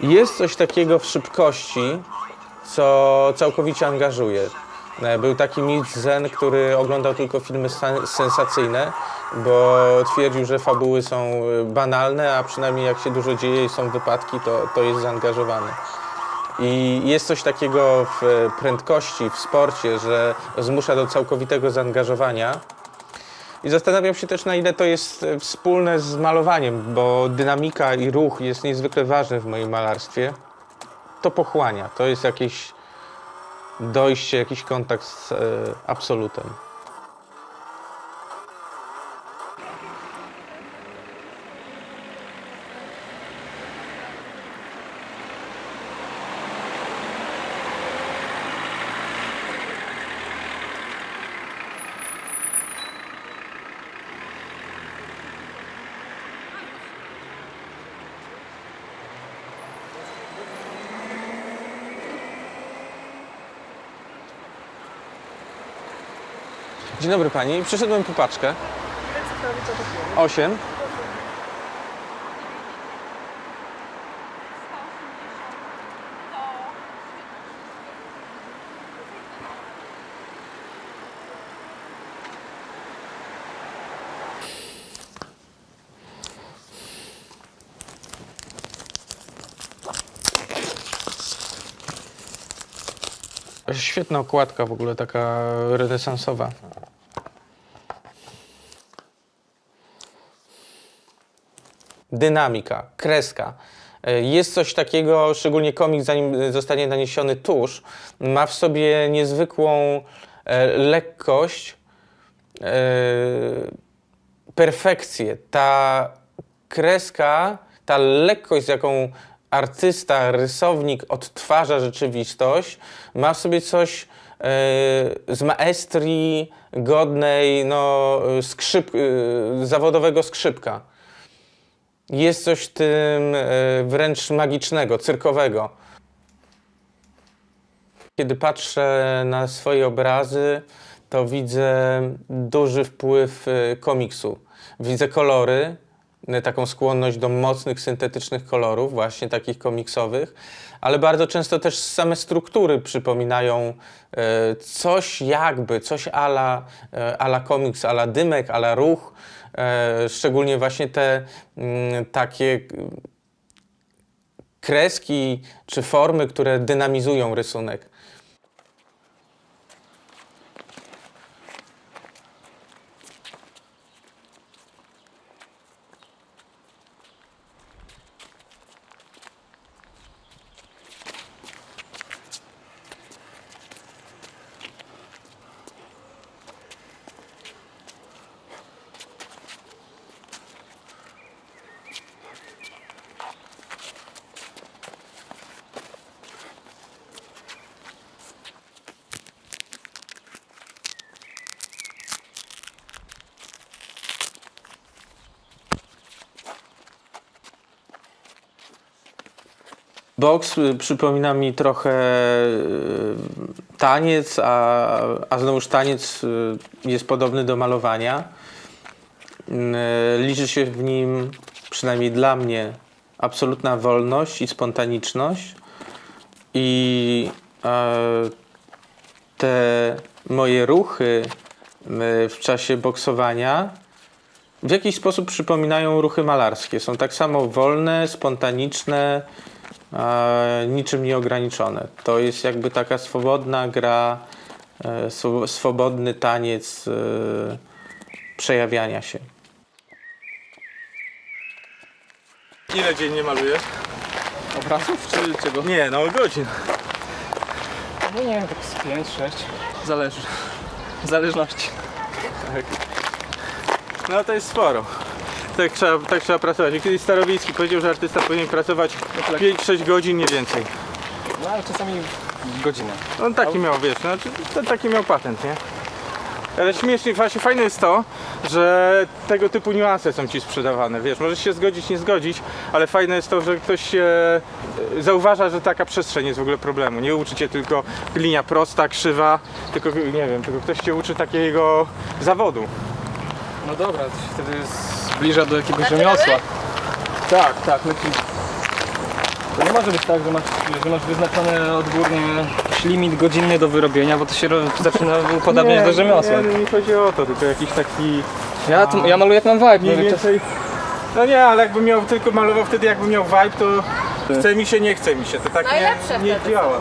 Jest coś takiego w szybkości, co całkowicie angażuje. E, Był taki mit Zen, który oglądał tylko filmy sen- sensacyjne, bo twierdził, że fabuły są e, banalne, a przynajmniej jak się dużo dzieje i są wypadki, to, to jest zaangażowany. I jest coś takiego w e, prędkości, w sporcie, że zmusza do całkowitego zaangażowania. I zastanawiam się też, na ile to jest e, wspólne z malowaniem, bo dynamika i ruch jest niezwykle ważny w moim malarstwie. To pochłania, to jest jakieś dojście, jakiś kontakt z e, absolutem. Dzień dobry pani, przyszedłem po paczkę. Osiem. Świetna okładka w ogóle, taka renesansowa. Dynamika, kreska. E, Jest coś takiego, szczególnie komik, zanim zostanie naniesiony tusz, ma w sobie niezwykłą e, lekkość, e, perfekcję. Ta kreska, ta lekkość, z jaką artysta, rysownik odtwarza rzeczywistość, ma w sobie coś z maestrii godnej no, skrzyp, zawodowego skrzypka. Jest coś tym e, wręcz magicznego, cyrkowego. Kiedy patrzę na swoje obrazy, to widzę duży wpływ e, komiksu. Widzę kolory, e, taką skłonność do mocnych, syntetycznych kolorów, właśnie takich komiksowych, ale bardzo często też same struktury przypominają e, coś jakby, coś ala, e, ala komiks, ala dymek, ala ruch. E, Szczególnie właśnie te mm, takie kreski czy formy, które dynamizują rysunek. Boks y, przypomina mi trochę y, taniec, a, a znowuż taniec y, jest podobny do malowania. Y, Liczy się w nim, przynajmniej dla mnie, absolutna wolność i spontaniczność. I e, te moje ruchy w czasie boksowania w jakiś sposób przypominają ruchy malarskie. Są tak samo wolne, spontaniczne, e, niczym nieograniczone. To jest jakby taka swobodna gra, e, swo- swobodny taniec e, przejawiania się. Ile dziennie malujesz? Obrazów czy czego? Nie, no godzin. No nie wiem, tak z 5, 6. Zależy. W zależności. No to jest sporo. Tak trzeba, tak trzeba pracować. I Kiedyś Starowicki powiedział, że artysta powinien pracować 5-6 godzin, nie więcej. No ale czasami godzinę. On taki miał, wiesz, znaczy, to taki miał patent, nie? Ale śmiesznie, właśnie fajne jest to, że tego typu niuanse są ci sprzedawane, wiesz, możesz się zgodzić, nie zgodzić, ale fajne jest to, że ktoś się e, zauważa, że taka przestrzeń jest w ogóle problemu. Nie uczy cię tylko linia prosta, krzywa, tylko, nie wiem, tylko ktoś cię uczy takiego zawodu. No dobra, to wtedy zbliża do jakiegoś rzemiosła. Tak, tak, lepiej. To nie może być tak, że masz, że masz wyznaczony odgórnie jakiś limit godzinny do wyrobienia, bo to się ro- zaczyna upodabniać do rzemiosła. Nie, nie chodzi o to, tylko jakiś taki Ja, tu, ja maluję jak mam vibe. mniej no, wiecie. więcej... No nie, ale jakbym miał tylko malował wtedy jakbym miał vibe, to chce mi się, nie chce mi się. To tak Najlepsze nie, nie wtedy działa.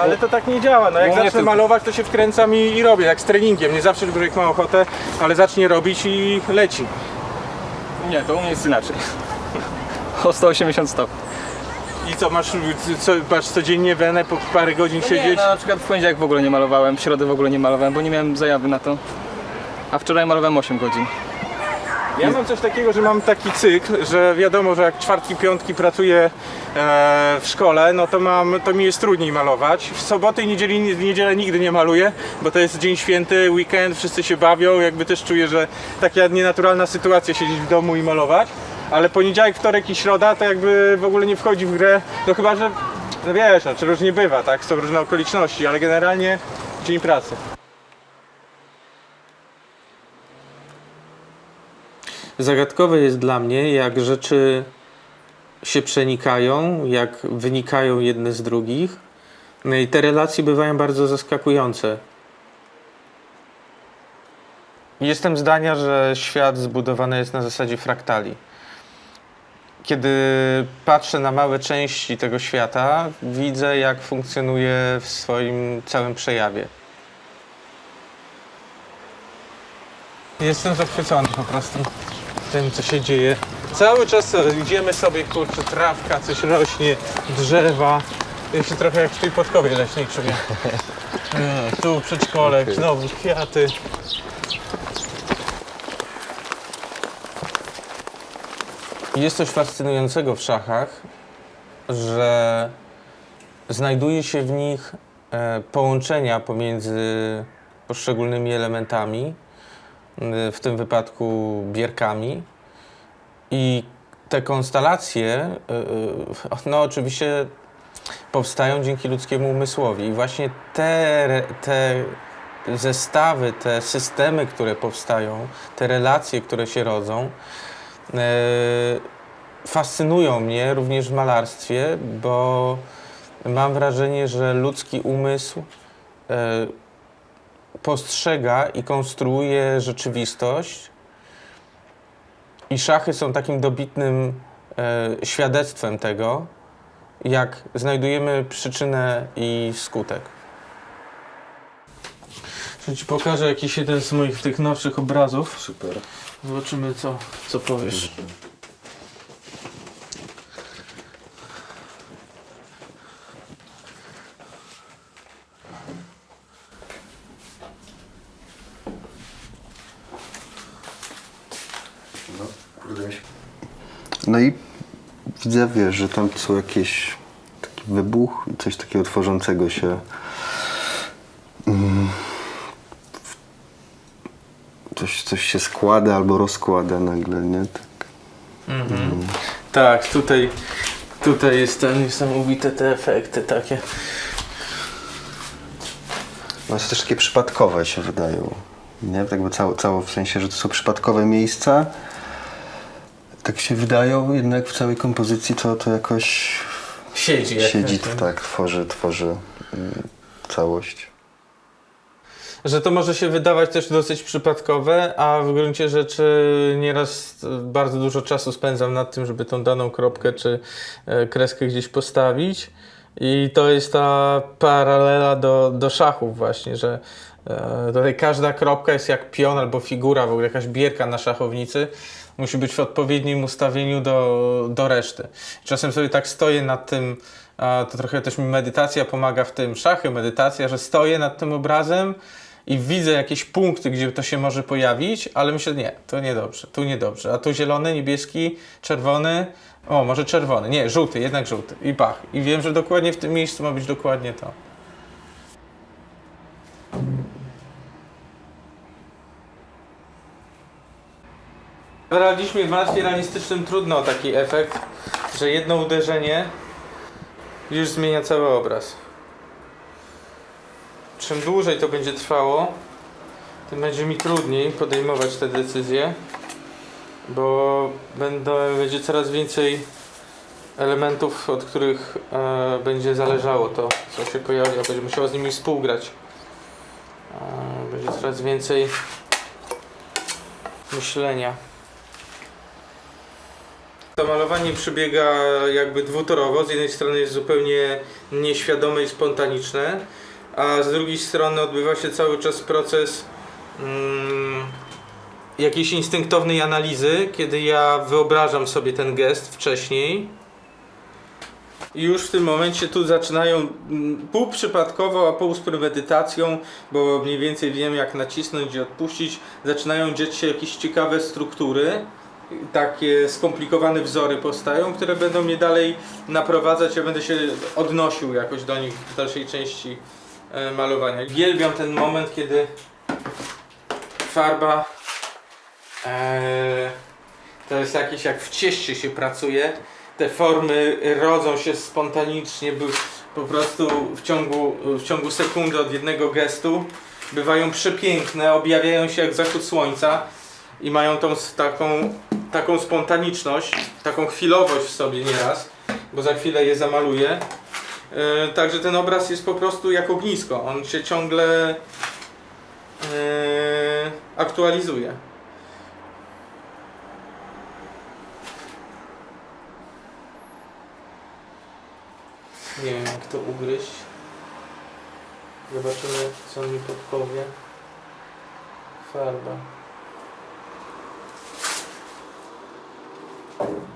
Ale to tak nie działa. No jak mnie zacznę tylko. malować, to się wkręcam i, i robię, jak z treningiem. Nie zawsze człowiek ma ochotę, ale zacznie robić i leci. Nie, to u mnie jest inaczej. O 180 stopni. I co, masz, co, masz codziennie wenę po parę godzin Nie, siedzieć? no, na przykład w poniedziałek w ogóle nie malowałem, w środę w ogóle nie malowałem, bo nie miałem zajawy na to. A wczoraj malowałem 8 godzin. Ja mam coś takiego, że mam taki cykl, że wiadomo, że jak czwartki, piątki pracuję e, w szkole, no to mam, to mi jest trudniej malować. W soboty i niedzieli, niedzielę nigdy nie maluję, bo to jest dzień święty, weekend, wszyscy się bawią, jakby też czuję, że taka nienaturalna sytuacja siedzieć w domu i malować. Ale poniedziałek, wtorek i środa to jakby w ogóle nie wchodzi w grę, no chyba, że no wiesz, no, czy różnie bywa, tak, są różne okoliczności, ale generalnie dzień pracy. Zagadkowe jest dla mnie, jak rzeczy się przenikają, jak wynikają jedne z drugich. No i te relacje bywają bardzo zaskakujące. Jestem zdania, że świat zbudowany jest na zasadzie fraktali. Kiedy patrzę na małe części tego świata, widzę, jak funkcjonuje w swoim całym przejawie. Jestem zachwycony po prostu tym, co się dzieje. Cały czas idziemy sobie, kurczę, trawka, coś rośnie, drzewa. Ja się trochę jak w tej podkowie leśnej czuję. E, Tu przedszkolek, znowu kwiaty. Jest coś fascynującego w szachach, że znajduje się w nich e, połączenia pomiędzy poszczególnymi elementami, w tym wypadku bierkami. I te konstelacje, e, e, no oczywiście powstają dzięki ludzkiemu umysłowi. I właśnie te, te zestawy, te systemy, które powstają, te relacje, które się rodzą, fascynują mnie również w malarstwie, bo mam wrażenie, że ludzki umysł postrzega i konstruuje rzeczywistość. I szachy są takim dobitnym e, świadectwem tego, jak znajdujemy przyczynę i skutek. Że ci pokażę jakiś jeden z moich tych nowszych obrazów. Super. Zobaczymy, co, co powiesz. No. No i widzę, wiesz, że tam są jakieś taki wybuch, coś takiego tworzącego się. Mm. Coś, coś się składa albo rozkłada nagle, nie? Tak. Tak, tutaj, tutaj jest ten niesamowite te efekty takie. No to też takie przypadkowe się wydają. Nie? Tak by cało, cało w sensie, że to są przypadkowe miejsca. Tak się wydają, jednak w całej kompozycji to, to jakoś Siedzi. siedzi, tak, tworzy, tworzy mm, całość. Że to może się wydawać też dosyć przypadkowe, a w gruncie rzeczy nieraz bardzo dużo czasu spędzam nad tym, żeby tą daną kropkę czy e, kreskę gdzieś postawić. I to jest ta paralela do, do szachów właśnie, że e, tutaj każda kropka jest jak pion albo figura, w ogóle jakaś bierka na szachownicy. Musi być w odpowiednim ustawieniu do, do reszty. Czasem sobie tak stoję nad tym, to trochę też mi medytacja pomaga w tym, szachy, medytacja, że stoję nad tym obrazem i widzę jakieś punkty, gdzie to się może pojawić, ale myślę, nie, to niedobrze, tu niedobrze, a tu zielony, niebieski, czerwony, o, może czerwony, nie, żółty, jednak żółty i pach. I wiem, że dokładnie w tym miejscu ma być dokładnie to. W realizmie, w malarstwie realistycznym trudno taki efekt, że jedno uderzenie już zmienia cały obraz. Czym dłużej to będzie trwało, tym będzie mi trudniej podejmować te decyzje, bo będę, będzie coraz więcej elementów, od których e, będzie zależało to, co się pojawi, a będzie musiało z nimi współgrać. E, będzie coraz więcej myślenia. To malowanie przebiega jakby dwutorowo. Z jednej strony jest zupełnie nieświadome i spontaniczne, a z drugiej strony odbywa się cały czas proces mm, jakiejś instynktownej analizy, kiedy ja wyobrażam sobie ten gest wcześniej. I już w tym momencie tu zaczynają mm, półprzypadkowo, a pół z premedytacją, bo mniej więcej wiem jak nacisnąć i odpuścić, zaczynają dziać się jakieś ciekawe struktury takie skomplikowane wzory powstają, które będą mnie dalej naprowadzać, ja będę się odnosił jakoś do nich w dalszej części e, malowania. Uwielbiam ten moment, kiedy farba e, to jest jakieś jak w cieście się pracuje. Te formy rodzą się spontanicznie, po prostu w ciągu, w ciągu sekundy od jednego gestu. Bywają przepiękne, objawiają się jak zachód słońca i mają tą taką, taką spontaniczność, taką chwilowość w sobie nieraz, bo za chwilę je zamaluję. Yy, także ten obraz jest po prostu jak ognisko, on się ciągle yy, aktualizuje. Nie wiem jak to ugryźć. Zobaczymy co mi podpowie. Farba. Thank you.